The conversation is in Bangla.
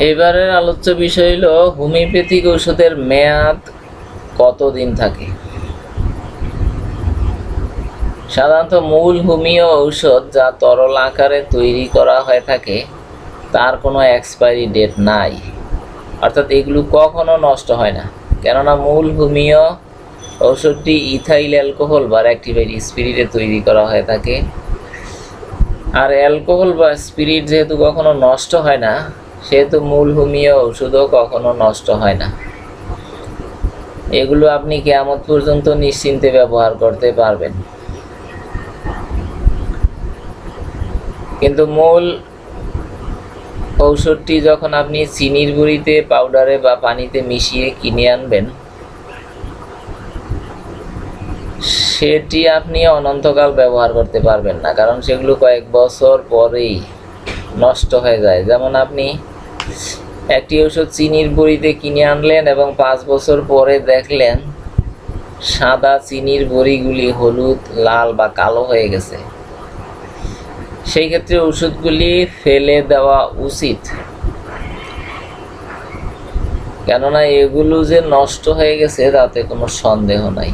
এবারের আলোচ্য বিষয় হলো হোমিওপ্যাথিক ওষুধের মেয়াদ কতদিন থাকে? সাধারণত মূল হোমিও ঔষধ যা তরল আকারে তৈরি করা হয়ে থাকে, তার কোনো এক্সপায়ারি ডেট নাই। অর্থাৎ এগুলো কখনো নষ্ট হয় না। কেননা মূল হোমিও ঔষধটি ইথাইল অ্যালকোহল বা অ্যাক্টিভেট স্পিরিটে তৈরি করা হয়ে থাকে। আর অ্যালকোহল বা স্পিরিট যেহেতু কখনো নষ্ট হয় না সেহেতু মূল হোমিও ওষুধও কখনো নষ্ট হয় না। এগুলো আপনি কেয়ামত পর্যন্ত নিশ্চিন্তে ব্যবহার করতে পারবেন। কিন্তু মূল ঔষধটি যখন আপনি চিনির গুঁড়িতে, পাউডারে বা পানিতে মিশিয়ে কিনে আনবেন, সেটি আপনি অনন্তকাল ব্যবহার করতে পারবেন না, কারণ সেগুলো কয়েক বছর পরেই নষ্ট হয়ে যায়। যেমন আপনি একটি ওষুধ চিনির বড়িতে কিনে আনলেন এবং পাঁচ বছর পরে দেখলেন সাদা চিনির বড়িগুলি হলুদ, লাল বা কালো হয়ে গেছে। সেই ক্ষেত্রে ওষুধগুলি ফেলে দেওয়া উচিত। কেননা এগুলো যে নষ্ট হয়ে গেছে, তাতে কোনো সন্দেহ নাই।